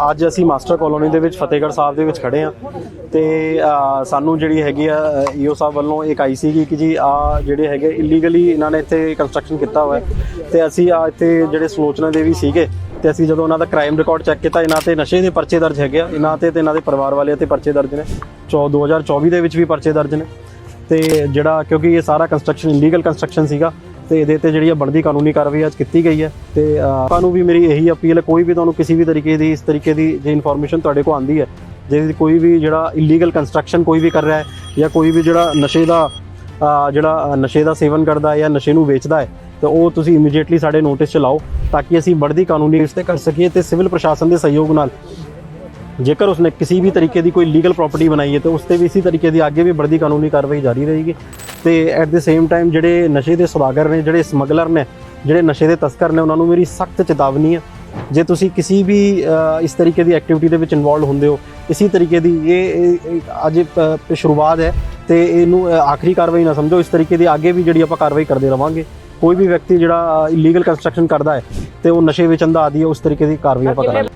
ਅੱਜ ਅਸੀਂ master colony ਦੇ ਵਿੱਚ ਫਤਿਹਗੜ੍ਹ ਸਾਹਿਬ ਦੇ ਵਿੱਚ ਖੜੇ ਆ ਤੇ ਸਾਨੂੰ ਜਿਹੜੀ ਹੈਗੀ ਆ ਈਓ ਸਾਹਿਬ ਵੱਲੋਂ ਇੱਕ ਆਈ ਸੀਗੀ ਕਿ ਜੀ ਆ ਜਿਹੜੇ ਹੈਗੇ ਇਲੀਗਲੀ ਇਹਨਾਂ ਨੇ ਇੱਥੇ ਕੰਸਟਰਕਸ਼ਨ ਕੀਤਾ ਹੋਇਆ ਹੈ ਤੇ ਅਸੀਂ ਆ ਇੱਥੇ ਜਿਹੜੇ ਸਲੋਚਨਾ ਦੇ ਵੀ ਸੀਗੇ ਤੇ ਅਸੀਂ ਜਦੋਂ ਉਹਨਾਂ ਦਾ ਕ੍ਰਾਈਮ ਰਿਕਾਰਡ ਚੈੱਕ ਕੀਤਾ, ਇਹਨਾਂ ਤੇ ਨਸ਼ੇ ਦੇ ਪਰਚੇ ਦਰਜ ਹੈਗੇ ਆ, ਇਹਨਾਂ ਤੇ ਤੇ ਇਹਨਾਂ ਦੇ ਪਰਿਵਾਰ ਵਾਲਿਆਂ ਤੇ ਪਰਚੇ ਦਰਜ ਨੇ 2024 ਦੇ ਵਿੱਚ ਵੀ ਪਰਚੇ ਦਰਜ ਨੇ ਤੇ ਜਿਹੜਾ ਕਿਉਂਕਿ ਇਹ ਸਾਰਾ ਕੰਸਟਰਕਸ਼ਨ ਇਲੀਗਲ ਕੰਸਟਰਕਸ਼ਨ ਸੀਗਾ ਤੇ ਇਹਦੇ ਤੇ ਜਿਹੜੀ ਆ ਬਣਦੀ ਕਾਨੂੰਨੀ ਕਾਰਵਾਈ ਅੱਜ ਕੀਤੀ ਗਈ ਹੈ ਤੇ ਤੁਹਾਨੂੰ ਵੀ ਮੇਰੀ ਇਹੀ ਅਪੀਲ ਹੈ, ਕੋਈ ਵੀ ਤੁਹਾਨੂੰ ਕਿਸੇ ਵੀ ਤਰੀਕੇ ਦੀ, ਇਸ ਤਰੀਕੇ ਦੀ ਜੇ ਇਨਫੋਰਮੇਸ਼ਨ ਤੁਹਾਡੇ ਕੋਲ ਆਂਦੀ ਹੈ, ਜੇ ਕੋਈ ਵੀ ਜਿਹੜਾ ਇਲੀਗਲ ਕੰਸਟਰਕਸ਼ਨ ਕੋਈ ਵੀ ਕਰ ਰਿਹਾ ਹੈ ਜਾਂ ਕੋਈ ਵੀ ਜਿਹੜਾ ਨਸ਼ੇ ਦਾ ਜਿਹੜਾ ਨਸ਼ੇ ਦਾ ਸੇਵਨ ਕਰਦਾ ਹੈ ਜਾਂ ਨਸ਼ੇ ਨੂੰ ਵੇਚਦਾ ਹੈ, ਤਾਂ ਉਹ ਤੁਸੀਂ ਇਮੀਡੀਏਟਲੀ ਸਾਡੇ ਨੋਟਿਸ 'ਚ ਲਾਓ ਤਾਂ ਕਿ ਅਸੀਂ ਬੜਦੀ ਕਾਨੂੰਨੀ ਇਸ ਤੇ ਕਰ ਸਕੀਏ ਤੇ ਸਿਵਲ ਪ੍ਰਸ਼ਾਸਨ ਦੇ ਸਹਿਯੋਗ ਨਾਲ ਜੇਕਰ ਉਸਨੇ ਕਿਸੇ ਵੀ ਤਰੀਕੇ ਦੀ ਕੋਈ ਲੀਗਲ ਪ੍ਰਾਪਰਟੀ ਬਣਾਈ ਹੈ, ਤਾਂ ਉਸ ਤੇ ਵੀ ਇਸੇ ਤਰੀਕੇ ਦੀ ਅੱਗੇ ਵੀ ਵੱਡੀ ਕਾਨੂੰਨੀ ਕਾਰਵਾਈ ਜਾਰੀ ਰਹੇਗੀ। ਤੇ ਐਟ ਦੀ ਸੇਮ ਟਾਈਮ ਜਿਹੜੇ ਨਸ਼ੇ ਦੇ ਸੁਦਾਗਰ ਨੇ, ਜਿਹੜੇ ਸਮਗਲਰ ਨੇ, ਜਿਹੜੇ ਨਸ਼ੇ ਦੇ ਤਸਕਰ ਨੇ, ਉਹਨਾਂ ਨੂੰ ਮੇਰੀ ਸਖਤ ਚੇਤਾਵਨੀ ਹੈ। ਜੇ ਤੁਸੀਂ ਕਿਸੇ ਵੀ ਇਸ ਤਰੀਕੇ ਦੀ ਐਕਟੀਵਿਟੀ ਦੇ ਵਿੱਚ ਇਨਵੋਲਡ ਹੁੰਦੇ ਹੋ, ਇਸੇ ਤਰੀਕੇ ਦੀ ਇਹ ਅੱਜ ਸ਼ੁਰੂਆਤ ਹੈ ਤੇ ਇਹਨੂੰ ਆਖਰੀ ਕਾਰਵਾਈ ਨਾ ਸਮਝੋ। ਇਸ ਤਰੀਕੇ ਦੀ ਅੱਗੇ ਵੀ ਜਿਹੜੀ ਆਪਾਂ ਕਾਰਵਾਈ ਕਰਦੇ ਰਵਾਂਗੇ। ਕੋਈ ਵੀ ਵਿਅਕਤੀ ਜਿਹੜਾ ਇਲੀਗਲ ਕੰਸਟਰਕਸ਼ਨ ਕਰਦਾ ਹੈ ਤੇ ਉਹ ਨਸ਼ੇ ਵੇਚਣ ਦਾ ਆਦੀ ਹੈ, ਉਸ ਤਰੀਕੇ ਦੀ ਕਾਰਵਾਈ ਆਪਾਂ ਕਰਾਂਗੇ।